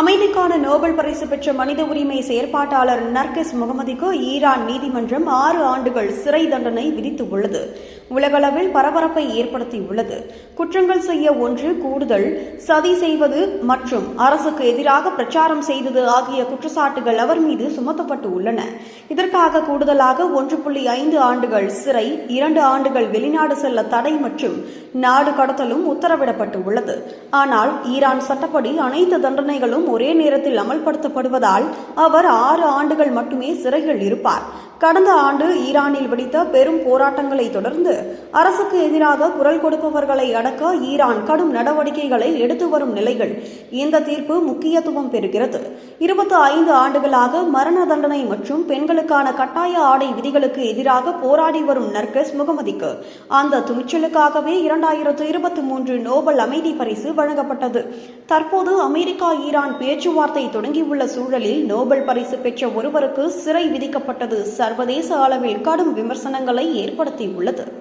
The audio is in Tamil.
அமைதிக்கான நோபல் பரிசு பெற்ற மனித உரிமை செயற்பாட்டாளர் நர்கிஸ் முகமதிக்கு ஈரான் நீதிமன்றம் ஆறு ஆண்டுகள் சிறை தண்டனை விதித்துள்ளது. உலகளவில் பரபரப்பை ஏற்படுத்தியுள்ளது. குற்றங்கள் செய்ய ஒன்று கூடுதல் சதி செய்வது மற்றும் அரசுக்கு எதிராக பிரச்சாரம் செய்தது ஆகிய குற்றச்சாட்டுகள் அவர் மீது சுமத்தப்பட்டு உள்ளன இதற்காக கூடுதலாக ஒன்று புள்ளி ஐந்து ஆண்டுகள் சிறை இரண்டு ஆண்டுகள் வெளிநாடு செல்ல தடை மற்றும் நாடு கடத்தலும் உத்தரவிடப்பட்டு உள்ளது ஆனால் ஈரான் சட்டப்படி அனைத்து தண்டனைகளும் ஒரே நேரத்தில் அமல்படுத்தப்படுவதால் அவர் ஆறு ஆண்டுகள் மட்டுமே சிறையில் இருப்பார். கடந்த ஆண்டு ஈரானில் வெடித்த பெரும் போராட்டங்களை தொடர்ந்து அரசுக்கு எதிராக குரல் கொடுப்பவர்களை அடக்க ஈரான் கடும் நடவடிக்கைகளை எடுத்து வரும் நிலையில் இந்த தீர்ப்பு முக்கியத்துவம் பெறுகிறது. இருபத்தி ஐந்து ஆண்டுகளாக மரண தண்டனை மற்றும் பெண்களுக்கான கட்டாய ஆடை விதிகளுக்கு எதிராக போராடி வரும் நர்கஸ் முகமதிக்கு அந்த துணிச்சலுக்காகவே இரண்டாயிரத்து இருபத்தி மூன்று நோபல் அமைதி பரிசு வழங்கப்பட்டது. தற்போது அமெரிக்கா ஈரான் பேச்சுவார்த்தை தொடங்கியுள்ள சூழலில் நோபல் பரிசு பெற்ற ஒருவருக்கு சிறை விதிக்கப்பட்டது சர்வதேச அளவில் கடும் விமர்சனங்களை ஏற்படுத்தியுள்ளது.